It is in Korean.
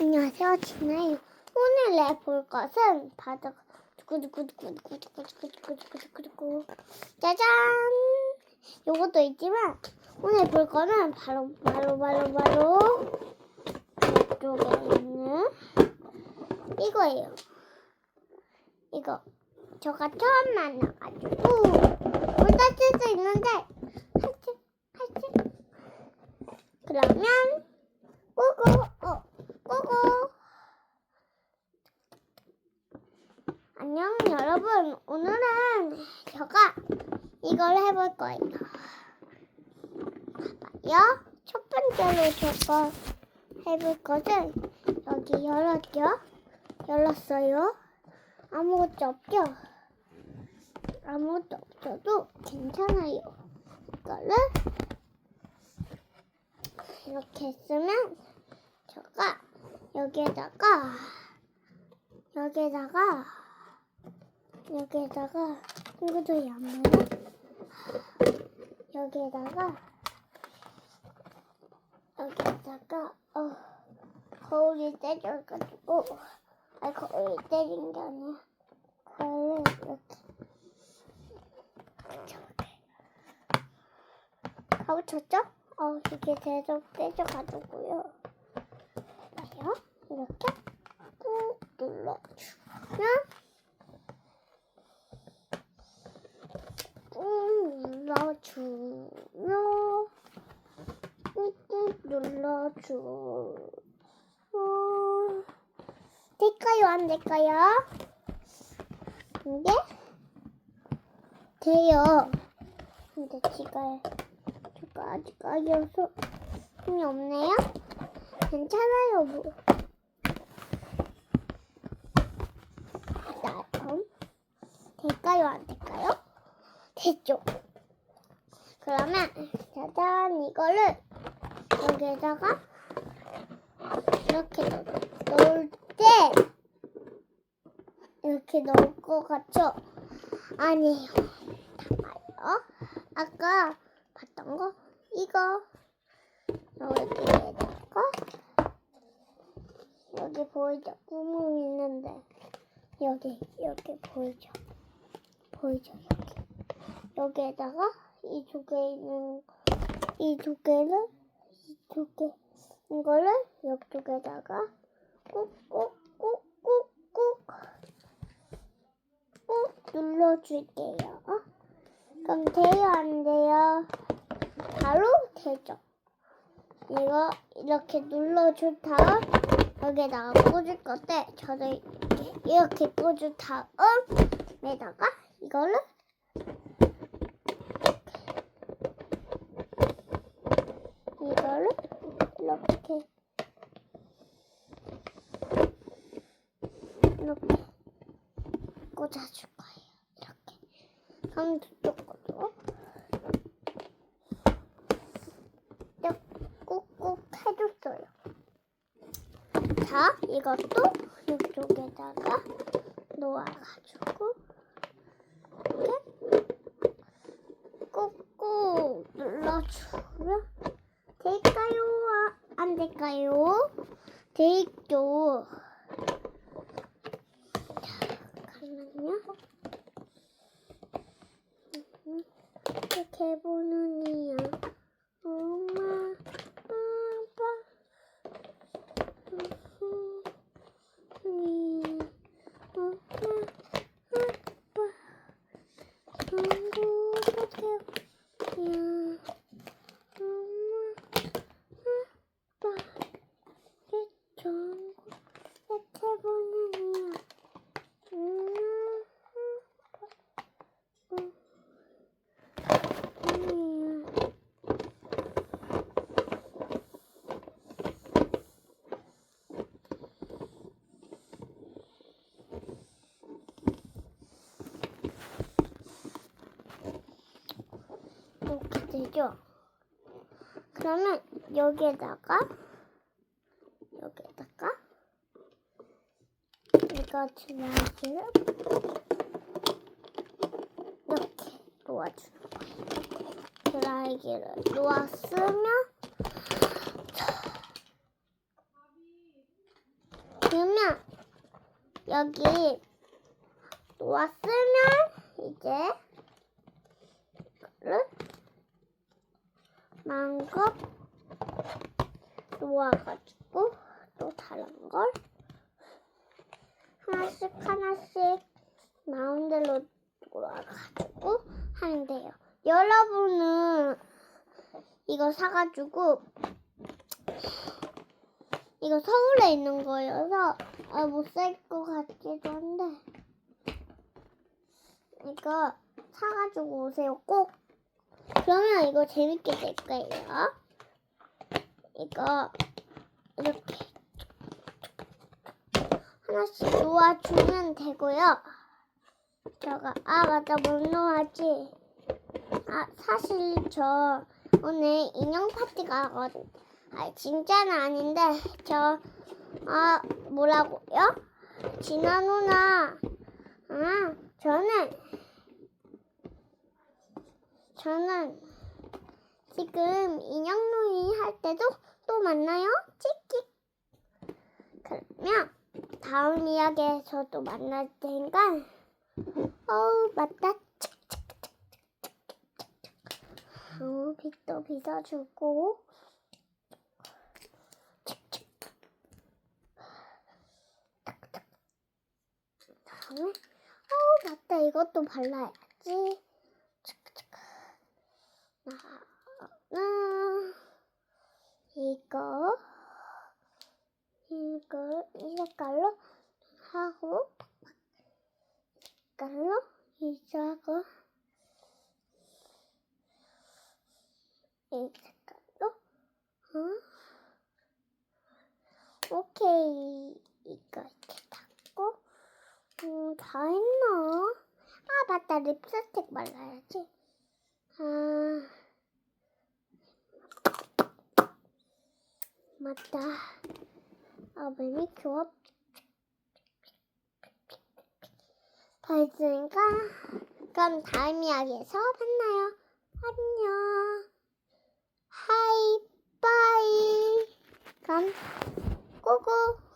안녕하세요, 진아예요. 오늘 해볼 것은 바다 두구두구두구두구두구두구두구두구두구 짜잔! 요것도 있지만 오늘 볼 거는 바로 바로 바로 바로 이쪽에 있는 이거예요. 이거 저가 처음 만나가지고 물 다칠 수 있는데 할지 할지 그러면 꼬고 어 꼬고 안녕 여러분. 오늘은 제가 이걸 해볼 거예요. 봐봐요. 첫 번째로 제가 해볼 것은 여기 열었죠 열었어요. 아무것도 없죠? 아무것도 없어도 괜찮아요. 이거를 이렇게 했으면 제가 여기에다가 여기에다가 여기에다가 이것도 안 맞나? 여기에다가 여기에다가 어 거울이 때려가지고 아 거울이 때린 게 아니야 거울을 이렇게 저렇게 하고 쳤죠? 어 이게 계속 때려가지고요 봐요 이렇게 꾹 눌러주면 꾹 눌러주면 꾹꾹 눌러주면 될까요? 안 될까요? 근데 돼요. 근데 지가 제가 아직 아기여서 힘이 없네요. 괜찮아요. 뭐. 다음. 될까요? 안 될까요? 됐죠 그러면 짜잔 이거를 여기에다가 이렇게 넣- 넣을 때 이렇게 넣을 것 같죠? 아니에요 봐요 아까 봤던 거 이거 여기에다가 여기 보이죠? 구멍 있는데 여기 여기 보이죠? 보이죠? 여기 여기에다가 이 두 개 있는 이 두 개를 이 두 개 이거를 옆쪽에다가 꾹꾹꾹꾹꾹 꾹 눌러줄게요. 그럼 돼요 안 돼요? 바로 되죠. 이거 이렇게 눌러준 다음 여기에다가 꽂을 건데 저는 이렇게, 꽂은 다음에다가 이거를 이렇게 이렇게 꽂아줄 거예요. 이렇게. 그럼 저쪽으로 꾹꾹 해줬어요. 자, 이것도 이쪽에다가 놓아가지고 খেয়ে 되죠? 그러면 여기에다가 여기에다가 이거 드라이기를 이렇게 놓아주는 거예요. 드라이기를 놓았으면 그러면 여기 놓았으면 이제 이거를 마음껏 놓아가지고 또 다른 걸 하나씩 하나씩 마음대로 놓아가지고 하면 돼요. 여러분은 이거 사가지고 이거 서울에 있는 거여서 아, 못살 것 같기도 한데 이거 사가지고 오세요 꼭 그러면 이거 재밌게 될 거예요. 이거 이렇게 하나씩 놓아주면 되고요. 저가 아 맞다. 못 놓아지? 아 사실 저 오늘 인형 파티 가거든. 아 진짜는 아닌데 저 아, 뭐라고요? 진아 누나. 아, 저는, 저는 지금 인형놀이 할 때도 또 만나요? 찍찍. 그러면 다음 이야기에서 또 만날 테니까, 어우, 맞다. 어, 빛도 빗어주고. 다음에 어 맞다 이것도 발라야지 나는 이거 이거 이 색깔로 하고 색깔로 이 색깔로 이 색깔로 어? 오케이 이거 이렇게 닦고 음, 다 했나? 아, 맞다. 립스틱 발라야지. 아, 맞다. 아버님 교합 다 했으니까 그럼 다음 이야기에서 만나요. 안녕. 하이빠이. 그럼 꼬고.